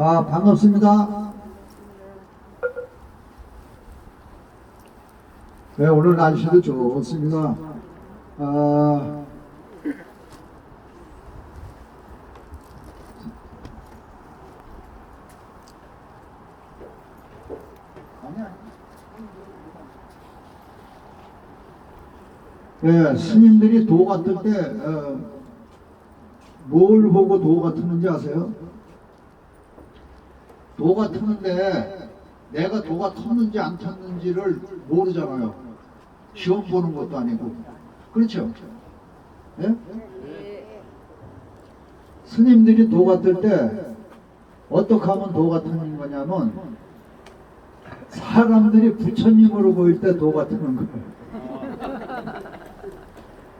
아, 반갑습니다. 네, 오늘 날씨도 좋습니다. 아, 네, 스님들이 도 같을 때, 어, 뭘 보고 도 같았는지 아세요? 도가 트는데 내가 도가 텄는지 안 텄는지를 모르잖아요. 시험 보는 것도 아니고. 그렇죠? 예? 스님들이 도 같을 때 어떻게 하면 도 같은 거냐면 사람들이 부처님으로 보일 때도 같은 거예요.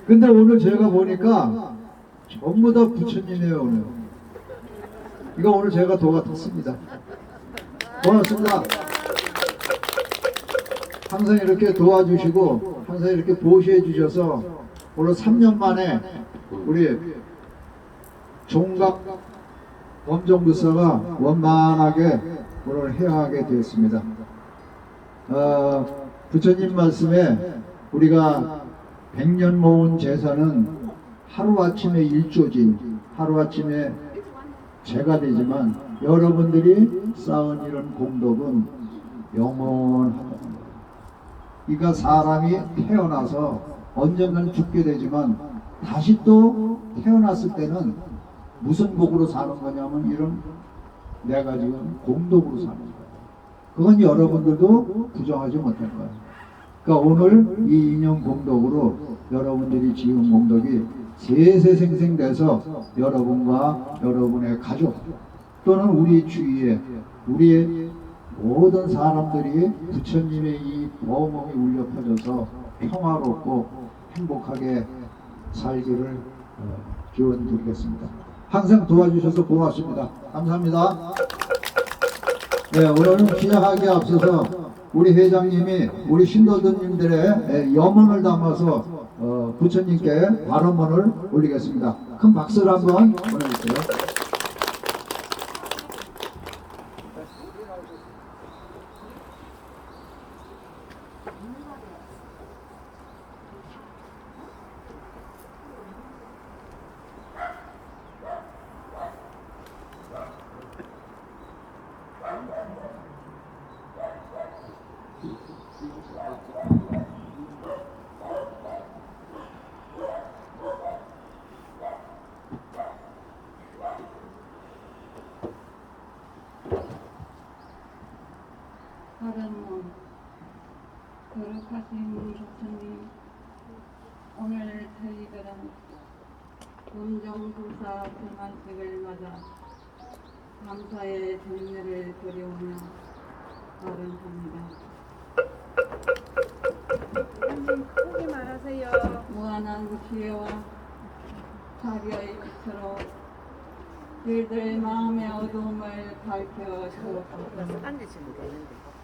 근데 오늘 제가 보니까 전부 다 부처님이에요 오늘. 이거 오늘 제가 도 같았습니다. 고맙습니다. 항상 이렇게 도와주시고 항상 이렇게 보시해 주셔서 오늘 3년 만에 우리 종각 범정부사가 원만하게 오늘 해하게 되었습니다. 어, 부처님 말씀에 우리가 100년 모은 재산은 하루아침에 일조지 하루아침에 죄가 되지만 여러분들이 쌓은 이런 공덕은 영원하다. 이가 사람이 태어나서 언젠가는 죽게 되지만 다시 또 태어났을 때는 무슨 복으로 사는 거냐면 이런 내가 지금 공덕으로 사는 거예요. 그건 여러분들도 부정하지 못할 거예요. 그러니까 오늘 이 인연 공덕으로 여러분들이 지은 공덕이 세세생생돼서 여러분과 여러분의 가족 또는 우리 주위에 우리의 모든 사람들이 부처님의 이 보험이 울려 퍼져서 평화롭고 행복하게 살기를 어, 기원 드리겠습니다. 항상 도와주셔서 고맙습니다. 감사합니다. 네, 오늘은 시작하기에 앞서서 우리 회장님이 우리 신도들님들의 염원을 담아서 어, 부처님께 발언문을 올리겠습니다. 큰 박수를 한번 보내주세요. 바른 거룩하신 부처님 오늘 저희들은 문정부사 불만식을 맞아 감사의 정례를 드려오며 발언합니다. 선생님 크게 말하세요. 무한한 지혜와 자비의 빛으로 저희들 마음의 어두움을 밝혀 주옵소서. 앉으시면 되는데.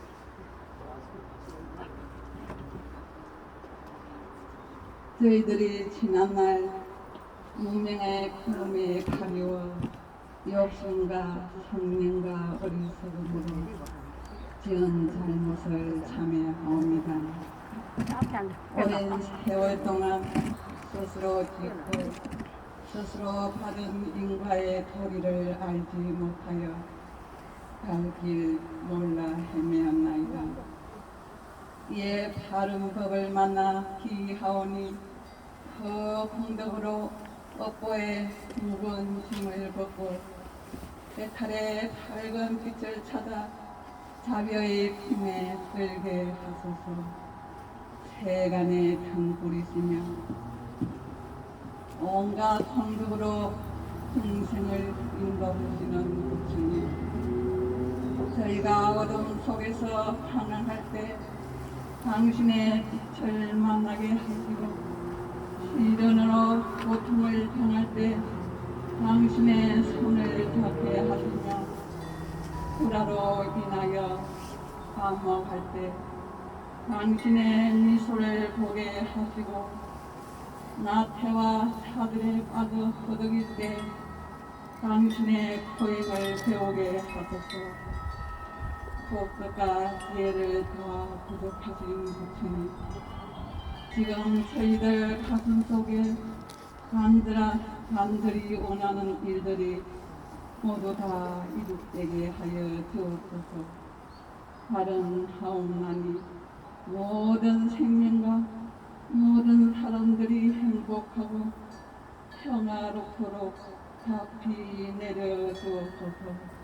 저희들이 지난날 문명의 구름에 가리워 욕심과 성명과 어리석음으로 지은 잘못을 참여하옵니다. 오랜 세월 동안 스스로 짓고 스스로 받은 인과의 도리를 알지 못하여 갈 길 몰라 헤매었나이다. 이에 바른 법을 만나 기하오니 그 공덕으로 업보의 묵은 힘을 벗고 배탈의 밝은 빛을 찾아 자비의 힘에 들게 하소서. 세간의 등불이시며 온갖 성덕으로 평생을 인도하시는 부처님 저희가 어둠 속에서 방황할 때 당신의 빛을 만나게 하시고 시련으로 고통을 당할 때 당신의 손을 잡게 하시며 불화로 인하여 감옥할 때 당신의 미소를 보게 하시고 나태와 사들에 빠져 허덕일 때 당신의 코임을 배우게 하소서 무엇보다 지혜를 더 부족하신 부처님 지금 저희들 가슴 속에 간들아, 간들이 원하는 일들이 모두 다 이룩되게 하여 주옵소서. 바른 하옵나니 모든 생명과 모든 사람들이 행복하고 평화롭도록 답히 내려 주옵소서